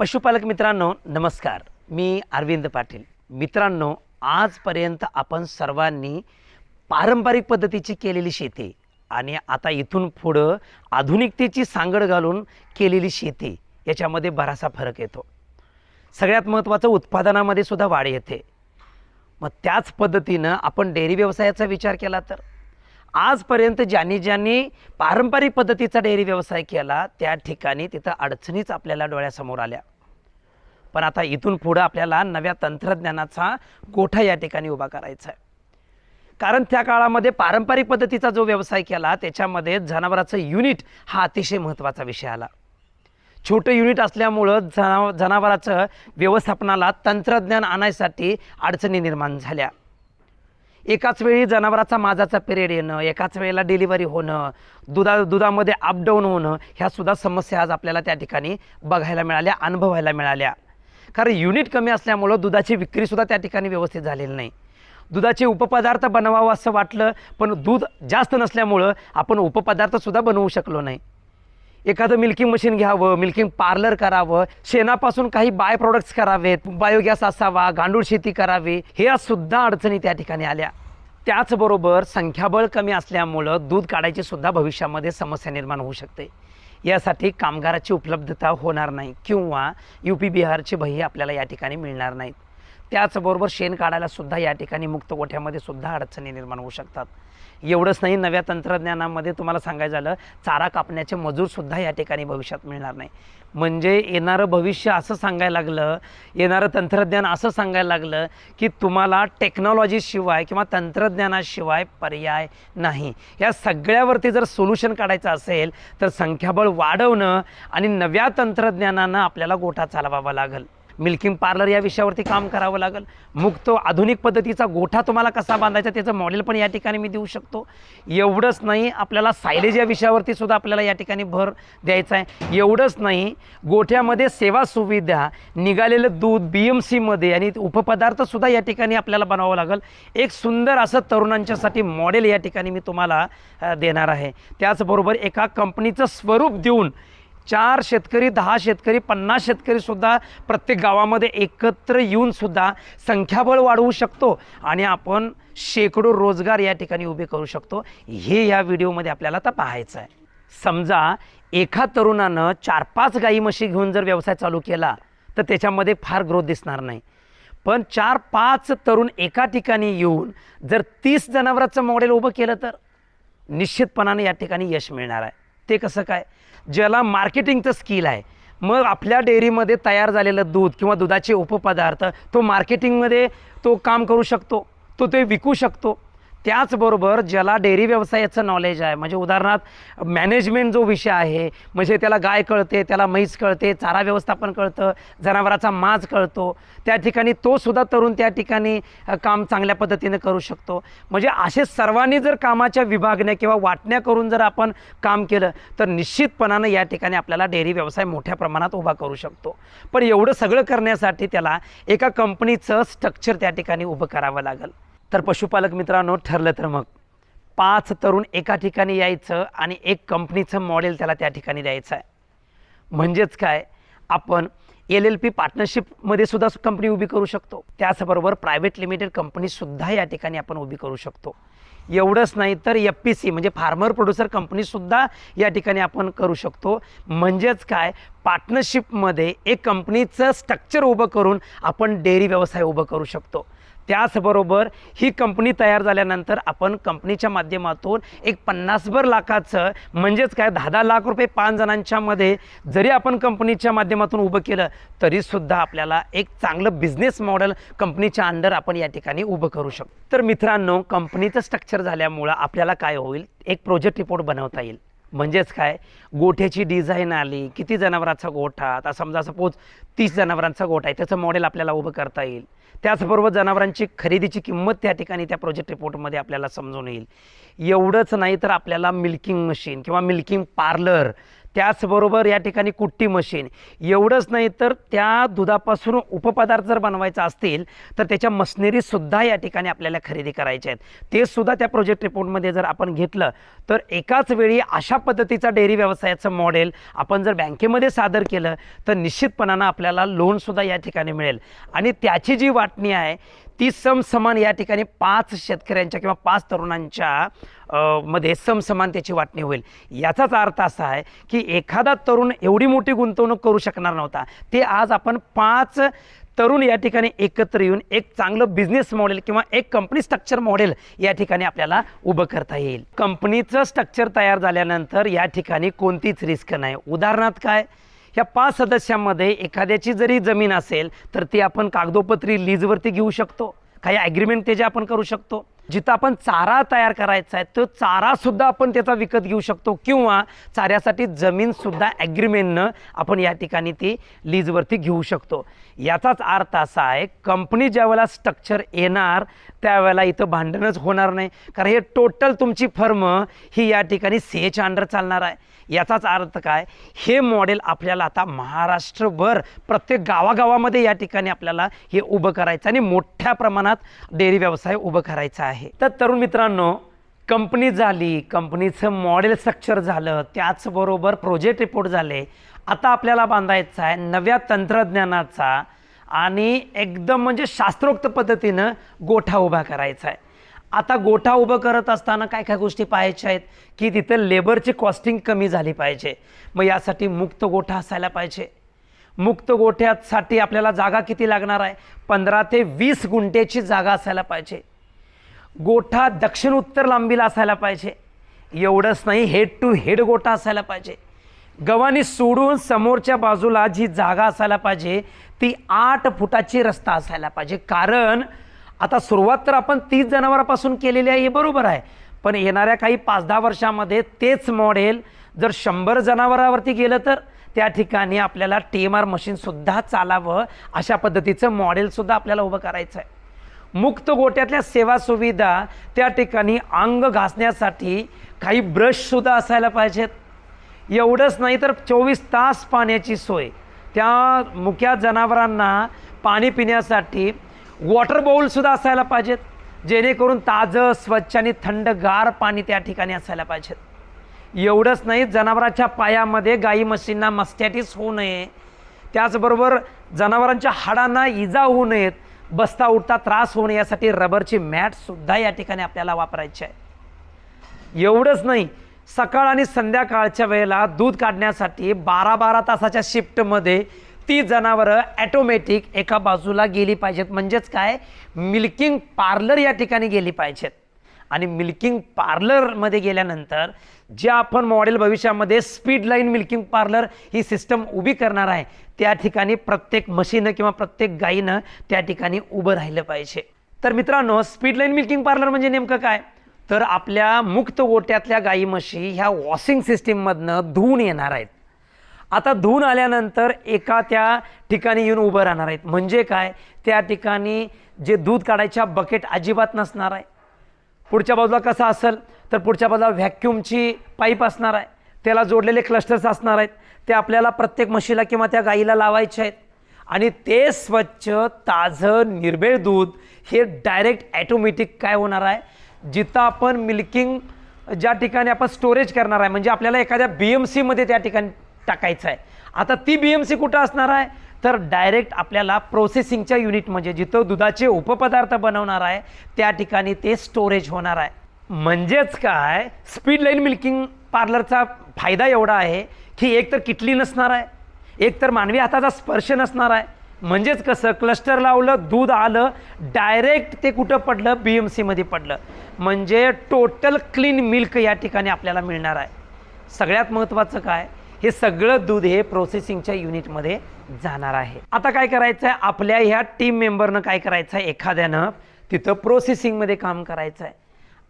पशुपालक मित्रांनो नमस्कार. मी अरविंद पाटील. मित्रांनो आजपर्यंत आपण सर्वांनी पारंपरिक पद्धतीची केलेली शेती आणि आता इथून पुढं आधुनिकतेची सांगड घालून केलेली शेती याच्यामध्ये बराचसा फरक येतो. सगळ्यात महत्त्वाचं उत्पादनामध्ये सुद्धा वाढ येते. मग त्याच पद्धतीनं आपण डेअरी व्यवसायाचा विचार केला तर? आजपर्यंत ज्यांनी ज्यांनी पारंपरिक पद्धतीचा डेअरी व्यवसाय केला त्या ठिकाणी तिथं अडचणीच आपल्याला डोळ्यासमोर आल्या. पण आता इथून पुढं आपल्याला नव्या तंत्रज्ञानाचा गोठा या ठिकाणी उभा करायचा आहे. कारण त्या काळामध्ये पारंपरिक पद्धतीचा जो व्यवसाय केला त्याच्यामध्ये जनावराचं युनिट हा अतिशय महत्त्वाचा विषय आला. छोटं युनिट असल्यामुळं जनाव जनावराचं व्यवस्थापनाला तंत्रज्ञान आणायसाठी अडचणी निर्माण झाल्या. एकाच वेळी जनावराचा माझाचा पिरियड येणं एकाच वेळेला डिलिव्हरी होणं दुधा दुधामध्ये अपडाऊन होणं ह्या सुद्धा समस्या आज आपल्याला त्या ठिकाणी बघायला मिळाल्या अनुभवायला मिळाल्या. कारण युनिट कमी असल्यामुळं दुधाची विक्रीसुद्धा त्या ठिकाणी व्यवस्थित झालेली नाही. दुधाचे उपपदार्थ बनवावं असं वाटलं पण दूध जास्त नसल्यामुळं आपण उपपदार्थसुद्धा बनवू शकलो नाही. एखादं मिल्किंग मशीन घ्यावं मिल्किंग पार्लर करावं शेणापासून काही बाय प्रोडक्ट्स करावेत बायोगॅस असावा गांडूळ शेती करावी हे सुद्धा अडचणी त्या ठिकाणी आल्या. त्याचबरोबर संख्याबळ कमी असल्यामुळं दूध काढायची सुद्धा भविष्यामध्ये समस्या निर्माण होऊ शकते. यासाठी कामगाराची उपलब्धता होणार नाही किंवा यू पी बिहारचे बही आपल्याला या ठिकाणी मिळणार नाहीत. त्याचबरोबर शेण काढायला सुद्धा या ठिकाणी मुक्त गोठ्यामध्ये सुद्धा अडचणी निर्माण होऊ शकतात. एवढंच नाही नव्या तंत्रज्ञानामध्ये तुम्हाला सांगायचं झालं चारा कापण्याचे मजूरसुद्धा या ठिकाणी भविष्यात मिळणार नाही. म्हणजे येणारं भविष्य असं सांगायला लागलं येणारं तंत्रज्ञान असं सांगायला लागलं की तुम्हाला टेक्नॉलॉजीशिवाय किंवा तंत्रज्ञानाशिवाय पर्याय नाही. या सगळ्यावरती जर सोल्युशन काढायचं असेल तर संख्याबळ वाढवणं आणि नव्या तंत्रज्ञानानं आपल्याला गोठा चालवावा लागेल. मिल्किंग पार्लर या विषयावरती काम करावं लागेल. मुक्त आधुनिक पद्धतीचा गोठा तुम्हाला कसा बांधायचा त्याचं मॉडेल पण या ठिकाणी मी देऊ शकतो. एवढंच नाही आपल्याला सायलेज या विषयावरती सुद्धा आपल्याला या ठिकाणी भर द्यायचा आहे. एवढंच नाही गोठ्यामध्ये सेवा सुविधा निघालेलं दूध बी एम सीमध्ये आणि उपपदार्थसुद्धा या ठिकाणी आपल्याला बनवावं लागेल. एक सुंदर असं तरुणांच्यासाठी मॉडेल या ठिकाणी मी तुम्हाला देणार आहे. त्याचबरोबर एका कंपनीचं स्वरूप देऊन चार शेतकरी दहा शेतकरी पन्नास शेतकरीसुद्धा प्रत्येक गावामध्ये एकत्र येऊन सुद्धा संख्याबळ वाढवू शकतो आणि आपण शेकडो रोजगार या ठिकाणी उभे करू शकतो. हे या व्हिडिओमध्ये आपल्याला आता पाहायचं आहे. समजा एका तरुणानं चार पाच गाई म्हशी घेऊन जर व्यवसाय चालू केला तर त्याच्यामध्ये फार ग्रोथ दिसणार नाही. पण चार पाच तरुण एका ठिकाणी येऊन जर तीस जनावरांचं मॉडेल उभं केलं तर निश्चितपणाने या ठिकाणी यश मिळणार आहे. ते कसं काय? ज्याला मार्केटिंगचं स्किल आहे. मग आपल्या डेअरीमध्ये तयार झालेलं दूध किंवा दुधाचे उपपदार्थ तो मार्केटिंगमध्ये तो काम करू शकतो तो ते विकू शकतो. त्याचबरोबर ज्याला डेअरी व्यवसायाचं नॉलेज आहे म्हणजे उदाहरणार्थ मॅनेजमेंट जो विषय आहे म्हणजे त्याला गाय कळते त्याला म्हैस कळते चारा व्यवस्थापन कळतं जनावराचा माज कळतो त्या ठिकाणी तो सुद्धा तरुण त्या ठिकाणी काम चांगल्या पद्धतीने करू शकतो. म्हणजे असे सर्वांनी जर कामाच्या विभागण्या किंवा वाटण्या करून जर आपण काम केलं तर निश्चितपणानं या ठिकाणी आपल्याला डेअरी व्यवसाय मोठ्या प्रमाणात उभा करू शकतो. पण एवढं सगळं करण्यासाठी त्याला एका कंपनीचं स्ट्रक्चर त्या ठिकाणी उभं करावं लागेल. तर पशुपालक मित्रांनो ठरलं तर मग. पाच तरुण एका ठिकाणी यायचं आणि एक कंपनीचं मॉडेल त्याला त्या ठिकाणी द्यायचं आहे. म्हणजेच काय? आपण एल एल पी पार्टनरशिपमध्ये सुद्धा कंपनी उभी करू शकतो. त्याचबरोबर प्रायव्हेट लिमिटेड कंपनीसुद्धा या ठिकाणी आपण उभी करू शकतो. एवढंच नाही तर एफ पी सी म्हणजे फार्मर प्रोड्युसर कंपनीसुद्धा या ठिकाणी आपण करू शकतो. म्हणजेच काय? पार्टनरशिपमध्ये एक कंपनीचं स्ट्रक्चर उभं करून आपण डेअरी व्यवसाय उभं करू शकतो. त्याचबरोबर ही कंपनी तयार झाल्यानंतर आपण कंपनीच्या माध्यमातून एक पन्नासभर लाखाचं म्हणजेच काय दहा दहा लाख रुपये पाच जणांच्यामध्ये जरी आपण कंपनीच्या माध्यमातून उभं केलं तरीसुद्धा आपल्याला एक चांगलं बिझनेस मॉडेल कंपनीच्या अंडर आपण या ठिकाणी उभं करू शकतो. तर मित्रांनो कंपनीचं स्ट्रक्चर झाल्यामुळं आपल्याला काय होईल? एक प्रोजेक्ट रिपोर्ट बनवता येईल. म्हणजेच काय? गोठ्याची डिझाईन आली किती जनावरांचा गोठा? आता समजा सपोज तीस जनावरांचा गोठा आहे त्याचं मॉडेल आपल्याला उभं करता येईल. त्याचबरोबर जनावरांची खरेदीची किंमत त्या ठिकाणी त्या प्रोजेक्ट रिपोर्टमध्ये आपल्याला समजून येईल. एवढंच नाही तर आपल्याला मिल्किंग मशीन किंवा मिल्किंग पार्लर त्याचबरोबर या ठिकाणी कुट्टी मशीन. एवढंच नाही तर त्या दुधापासून उपपदार्थ जर बनवायचा असतील तर त्याच्या मशनरीसुद्धा या ठिकाणी आपल्याला खरेदी करायच्या आहेत. ते सुद्धा त्या प्रोजेक्ट रिपोर्टमध्ये जर आपण घेतलं तर एकाच वेळी अशा पद्धतीचा डेअरी व्यवसायाचं मॉडेल आपण जर बँकेमध्ये सादर केलं तर निश्चितपणानं आपल्याला लोनसुद्धा या ठिकाणी मिळेल. आणि त्याची जी वाटणी आहे ती समसमान या ठिकाणी पाच शेतकऱ्यांच्या किंवा पाच तरुणांच्या मध्ये समसमान त्याची वाटणी होईल. याचाच अर्थ असा आहे की एखादा तरुण एवढी मोठी गुंतवणूक करू शकणार नव्हता. ते आज आपण पाच तरुण या ठिकाणी एकत्र येऊन एक चांगलं बिझनेस मॉडेल किंवा एक कंपनी स्ट्रक्चर मॉडेल या ठिकाणी आपल्याला उभं करता येईल. कंपनीचं स्ट्रक्चर तयार झाल्यानंतर या ठिकाणी कोणतीच रिस्क नाही. उदाहरणार्थ काय? ह्या पाच सदस्यांमध्ये एखाद्याची जरी जमीन असेल तर ती आपण कागदोपत्री लीजवरती घेऊ शकतो. काही ॲग्रीमेंट त्याचे आपण करू शकतो. जिथं आपण चारा तयार करायचा आहे तो चारासुद्धा आपण त्याचा विकत घेऊ शकतो. किंवा चाऱ्यासाठी जमीनसुद्धा ॲग्रीमेंटनं आपण या ठिकाणी ती लीजवरती घेऊ शकतो. याचाच अर्थ असा आहे कंपनी ज्यावेळेला स्ट्रक्चर येणार त्यावेळेला इथं भांडणच होणार नाही. कारण हे टोटल तुमची फर्म ही या ठिकाणी सी एच अंडर चालणार आहे. याचाच अर्थ काय हे मॉडेल आपल्याला आता महाराष्ट्रभर प्रत्येक गावागावामध्ये या ठिकाणी आपल्याला हे उभं करायचं आणि मोठ्या प्रमाणात डेअरी व्यवसाय उभं करायचा आहे. तर तरुण मित्रांनो कंपनी झाली कंपनीचं मॉडेल स्ट्रक्चर झालं त्याचबरोबर प्रोजेक्ट रिपोर्ट झाले. आता आपल्याला बांधायचा आहे नव्या तंत्रज्ञानाचा आणि एकदम म्हणजे शास्त्रोक्त पद्धतीनं गोठा उभा करायचा आहे. आता गोठा उभं करत असताना काय काय गोष्टी पाहायच्या आहेत? की तिथं लेबरची कॉस्टिंग कमी झाली पाहिजे. मग यासाठी मुक्त गोठा असायला पाहिजे. मुक्त गोठ्यासाठी आपल्याला जागा किती लागणार आहे? पंधरा ते वीस गुंठ्याची जागा असायला पाहिजे. गोठा दक्षिण उत्तर लांबीला असायला पाहिजे. एवढंच नाही हेड टू हेड गोठा असायला पाहिजे. गव्हाणी सोडून समोरच्या बाजूला जी जागा असायला पाहिजे ती आठ फुटाची रस्ता असायला पाहिजे. कारण आता सुरुवात तर आपण तीस जनावरापासून केलेली आहे हे बरोबर आहे. पण येणाऱ्या काही पाच दहा वर्षामध्ये तेच मॉडेल जर शंभर जनावरावरती गेलं तर त्या ठिकाणी आपल्याला टी एम आर मशीनसुद्धा चालावं अशा पद्धतीचं मॉडेलसुद्धा आपल्याला उभं करायचं आहे मुक्त गोट्यातल्या सेवा सुविधा त्या ठिकाणी अंग घासण्यासाठी काही ब्रशसुद्धा असायला पाहिजेत. एवढंच नाही तर चोवीस तास पाण्याची सोय. त्या मुक्या जनावरांना पाणी पिण्यासाठी वॉटर बाऊलसुद्धा असायला पाहिजेत. जेणेकरून ताजं स्वच्छ आणि थंडगार पाणी त्या ठिकाणी असायला पाहिजेत. एवढंच नाही जनावरांच्या पायामध्ये गाई म्हशींना मस्टॅटिस होऊ नये. त्याचबरोबर जनावरांच्या हाडांना इजा होऊ नयेत. बसता उठता त्रास होणे यासाठी रबरची मॅटसुद्धा या ठिकाणी आपल्याला वापरायची आहे. एवढंच नाही सकाळ आणि संध्याकाळच्या वेळेला दूध काढण्यासाठी बारा बारा तासाच्या शिफ्टमध्ये ती जनावरं ॲटोमॅटिक एका बाजूला गेली पाहिजेत. म्हणजेच काय? मिल्किंग पार्लर या ठिकाणी गेली पाहिजेत. आणि मिल्किंग पार्लरमध्ये गेल्यानंतर जे आपण मॉडेल भविष्यामध्ये स्पीड लाईन मिल्किंग पार्लर ही सिस्टम उभी करणार आहे त्या ठिकाणी प्रत्येक म्हशीनं किंवा प्रत्येक गायीनं त्या ठिकाणी उभं राहिलं पाहिजे. तर मित्रांनो स्पीड लाईन मिल्किंग पार्लर म्हणजे नेमकं काय? तर आपल्या मुक्त गोट्यातल्या गाई म्हशी ह्या वॉशिंग सिस्टीममधनं धुवून येणार आहेत. आता धुवून आल्यानंतर एका त्या ठिकाणी येऊन उभं राहणार आहेत. म्हणजे काय? त्या ठिकाणी जे दूध काढायच्या बकेट अजिबात नसणार आहे. पुढच्या बाजूला कसं असेल तर पुढच्या बाजूला व्हॅक्यूमची पाईप असणार आहे. त्याला जोडलेले क्लस्टर्स असणार आहेत. ते आपल्याला प्रत्येक म्हशीला किंवा त्या गाईला लावायचे आहेत. आणि ते स्वच्छ ताजं निर्भेळ दूध हे डायरेक्ट ॲटोमॅटिक काय होणार आहे? जिथं आपण मिल्किंग ज्या ठिकाणी आपण स्टोरेज करणार आहे म्हणजे आपल्याला एखाद्या बी एम सीमध्ये त्या ठिकाणी टाकायचं आहे. आता ती बी एम सी कुठं असणार आहे? तर डायरेक्ट आपल्याला प्रोसेसिंगच्या युनिट म्हणजे जिथं दुधाचे उपपदार्थ बनवणार आहे त्या ठिकाणी ते स्टोरेज होणार आहे. म्हणजेच काय? स्पीड लाईन मिल्किंग पार्लरचा फायदा एवढा आहे की एक तर किटली नसणार आहे एक तर मानवी हाताचा स्पर्श नसणार आहे. म्हणजेच कसं? क्लस्टर लावलं दूध आलं डायरेक्ट ते कुठं पडलं? बी एम सीमध्ये पडलं. म्हणजे टोटल क्लीन मिल्क या ठिकाणी आपल्याला मिळणार आहे. सगळ्यात महत्त्वाचं काय? हे सगळं दूध हे प्रोसेसिंगच्या युनिटमध्ये जाणार आहे. आता काय करायचं आहे आपल्या ह्या टीम मेंबरनं काय करायचं आहे एखाद्यानं तिथं प्रोसेसिंगमध्ये काम करायचं आहे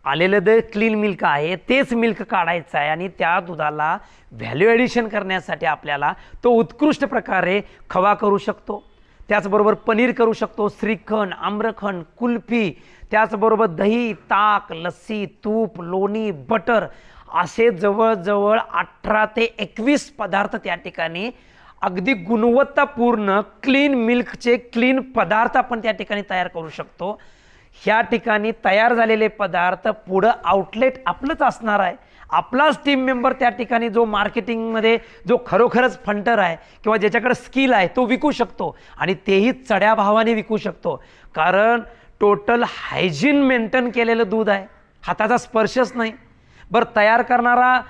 आलेलं जे क्लीन मिल्क आहे तेच मिल्क काढायचं आहे आणि त्या दुधाला व्हॅल्यू ॲडिशन करण्यासाठी आपल्याला तो उत्कृष्ट प्रकारे खवा करू शकतो. त्याचबरोबर पनीर करू शकतो श्रीखंड आम्रखंड कुल्फी त्याचबरोबर दही ताक लस्सी तूप लोणी बटर असे जवळजवळ अठरा ते एकवीस पदार्थ त्या ठिकाणी अगदी गुणवत्तापूर्ण क्लीन मिल्कचे क्लीन पदार्थ आपण त्या ठिकाणी तयार करू शकतो. ह्या ठिकाणी तयार झालेले पदार्थ पुढं आउटलेट आपलंच असणार आहे. आपलाच टीम मेंबर त्या ठिकाणी जो मार्केटिंगमध्ये जो खरोखरच फंटर आहे किंवा ज्याच्याकडे स्किल आहे तो विकू शकतो आणि तेही चढ्या भावाने विकू शकतो. कारण टोटल हायजीन मेंटेन केलेलं दूध आहे. हाताचा स्पर्शच नाही. बरं तयार करणारा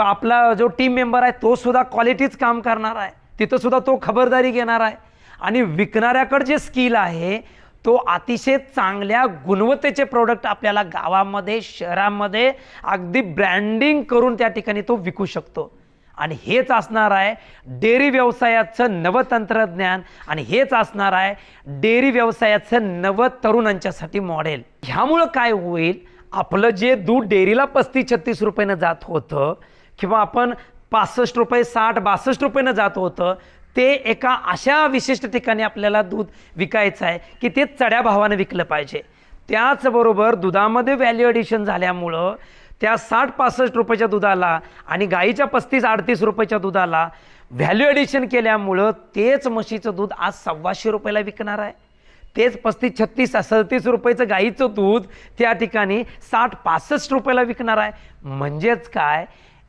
आपला जो टीम मेंबर आहे तो सुद्धा क्वालिटीच काम करणार आहे. तिथंसुद्धा तो खबरदारी घेणार आहे. आणि विकणाऱ्याकडे जे स्किल आहे तो अतिशय चांगल्या गुणवत्तेचे प्रोडक्ट आपल्याला गावामध्ये शहरामध्ये अगदी ब्रँडिंग करून त्या ठिकाणी तो विकू शकतो. आणि हेच असणार आहे डेअरी व्यवसायाचं नवं तंत्रज्ञान आणि हेच असणार आहे डेअरी व्यवसायाचं नवं तरुणांच्यासाठी मॉडेल ह्यामुळं काय होईल? आपलं जे दूध डेअरीला पस्तीस छत्तीस रुपयानं जात होतं किंवा आपण पासष्ट रुपये साठ बासष्ट रुपयानं जात होतं ते एका अशा विशिष्ट ठिकाणी आपल्याला दूध विकायचं आहे की ते चढ्या भावानं विकलं पाहिजे. त्याचबरोबर दुधामध्ये व्हॅल्यू ॲडिशन झाल्यामुळं त्या साठ पासष्ट रुपयाच्या दुधाला आणि गाईच्या पस्तीस अडतीस रुपयाच्या दुधाला व्हॅल्यू ॲडिशन केल्यामुळं तेच म्हशीचं दूध आज सव्वाशे रुपयाला विकणार आहे. तेच पस्तीस छत्तीस सदतीस रुपयाचं गाईचं दूध त्या ठिकाणी साठ पासष्ट रुपयाला विकणार आहे. म्हणजेच काय?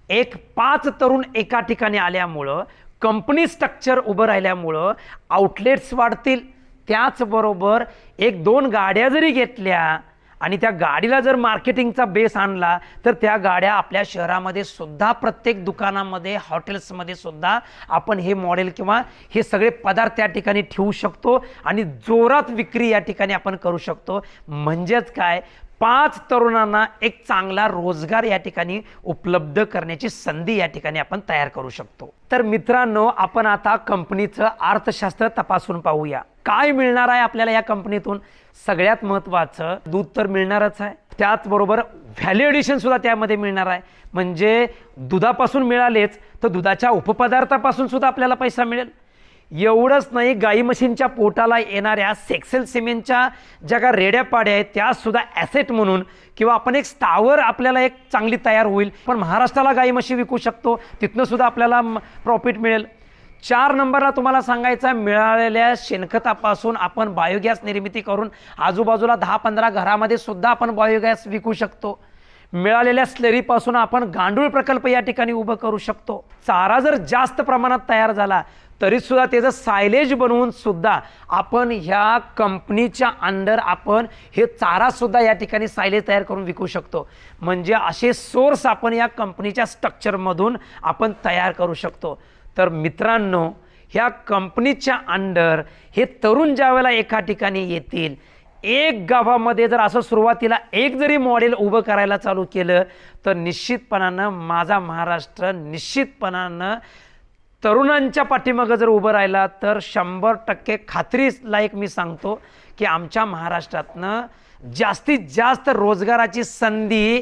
एक पाच तरुण एका ठिकाणी आल्यामुळं कंपनी स्ट्रक्चर उभं राहिल्यामुळं आउटलेट्स वाढतील. त्याचबरोबर एक दोन गाड्या जरी घेतल्या आणि त्या गाडीला जर मार्केटिंगचा बेस आणला तर त्या गाड्या आपल्या शहरामध्ये सुद्धा प्रत्येक दुकानामध्ये हॉटेल्समध्ये सुद्धा आपण हे मॉडेल किंवा हे सगळे पदार्थ त्या ठिकाणी ठेवू शकतो आणि जोरात विक्री या ठिकाणी आपण करू शकतो. म्हणजेच काय? पाच तरुणांना एक चांगला रोजगार या ठिकाणी उपलब्ध करण्याची संधी या ठिकाणी आपण तयार करू शकतो. तर मित्रांनो आपण आता कंपनीचं अर्थशास्त्र तपासून पाहूया. काय मिळणार आहे आपल्याला या कंपनीतून सगळ्यात महत्त्वाचं दूध तर मिळणारच आहे. त्याचबरोबर व्हॅल्यू एडिशन सुद्धा त्यामध्ये मिळणार आहे. म्हणजे दुधापासून मिळालेच तर दुधाच्या उपपदार्थापासून सुद्धा आपल्याला पैसा मिळेल. एवढंच नाही गाई म्हशींच्या पोटाला येणाऱ्या सेक्सेल सिमेंटच्या ज्या का रेड्या पाड्या आहेत त्या सुद्धा ॲसेट म्हणून किंवा आपण एक स्थावर आपल्याला एक चांगली तयार होईल. पण महाराष्ट्राला गाई म्हशी विकू शकतो तिथनं सुद्धा आपल्याला प्रॉफिट मिळेल. चार नंबरला तुम्हाला सांगायचं मिळालेल्या शेणखतापासून आपण बायोगॅस निर्मिती करून आजूबाजूला दहा पंधरा घरामध्ये सुद्धा आपण बायोगॅस विकू शकतो. मिळालेल्या स्लरीपासून आपण गांडूळ प्रकल्प या ठिकाणी उभं करू शकतो. चारा जर जास्त प्रमाणात तयार झाला तरीसुद्धा त्याचं सायलेज बनवून सुद्धा आपण ह्या कंपनीच्या अंडर आपण हे चारासुद्धा या ठिकाणी सायलेज तयार करून विकू शकतो. म्हणजे असे सोर्स आपण या कंपनीच्या स्ट्रक्चरमधून आपण तयार करू शकतो. तर मित्रांनो ह्या कंपनीच्या अंडर हे तरुण ज्यावेळेला एका ठिकाणी येतील एक गावामध्ये जर असं सुरुवातीला एक जरी मॉडेल उभं करायला चालू केलं तर निश्चितपणानं माझा महाराष्ट्र निश्चितपणानं तरुणांच्या पाठीमागं जर उभं राहिला तर शंभर टक्के खात्री लायक मी सांगतो की आमच्या महाराष्ट्रातनं जास्तीत जास्त रोजगाराची संधी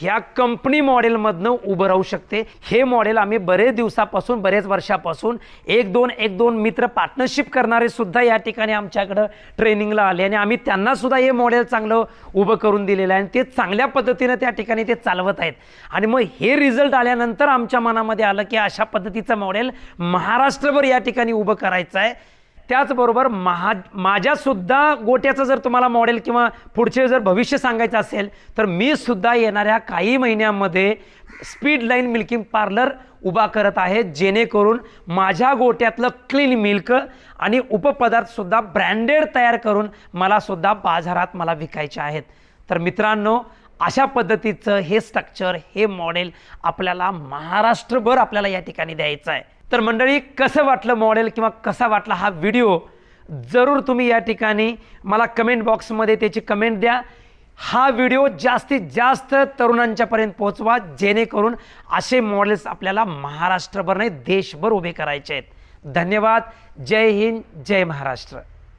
ह्या कंपनी मॉडेलमधनं उभं राहू शकते. हे मॉडेल आम्ही बरेच दिवसापासून बरेच वर्षापासून एक दोन एक दोन मित्र पार्टनरशिप करणारे सुद्धा या ठिकाणी आमच्याकडं ट्रेनिंगला आले. आणि आम्ही त्यांना सुद्धा हे मॉडेल चांगलं उभं करून दिलेलं आहे. आणि ते चांगल्या पद्धतीनं त्या ठिकाणी ते चालवत आहेत. आणि मग हे रिझल्ट आल्यानंतर आमच्या मनामध्ये आलं की अशा पद्धतीचं मॉडेल महाराष्ट्रभर या ठिकाणी उभं करायचं आहे. त्याचबरोबर महा माझ्यासुद्धा गोट्याचं जर तुम्हाला मॉडेल किंवा पुढचे जर भविष्य सांगायचं असेल तर मी सुद्धा येणाऱ्या काही महिन्यामध्ये स्पीड लाईन मिल्किंग पार्लर उभा करत आहे जेणेकरून माझ्या गोट्यातलं क्लीन मिल्क आणि उपपदार्थसुद्धा ब्रँडेड तयार करून मला सुद्धा बाजारात मला विकायचे आहेत. तर मित्रांनो अशा पद्धतीचं हे स्ट्रक्चर हे मॉडेल आपल्याला महाराष्ट्रभर आपल्याला या ठिकाणी द्यायचं आहे. तर मंडळी कसं वाटलं मॉडेल किंवा कसा वाटला हा व्हिडिओ जरूर तुम्ही या ठिकाणी मला कमेंट बॉक्समध्ये त्याची कमेंट द्या. हा व्हिडिओ जास्तीत जास्त तरुणांच्यापर्यंत पोहोचवा जेणेकरून असे मॉडेल्स आपल्याला महाराष्ट्रभर नाही देशभर उभे करायचे आहेत. धन्यवाद. जय हिंद जय महाराष्ट्र.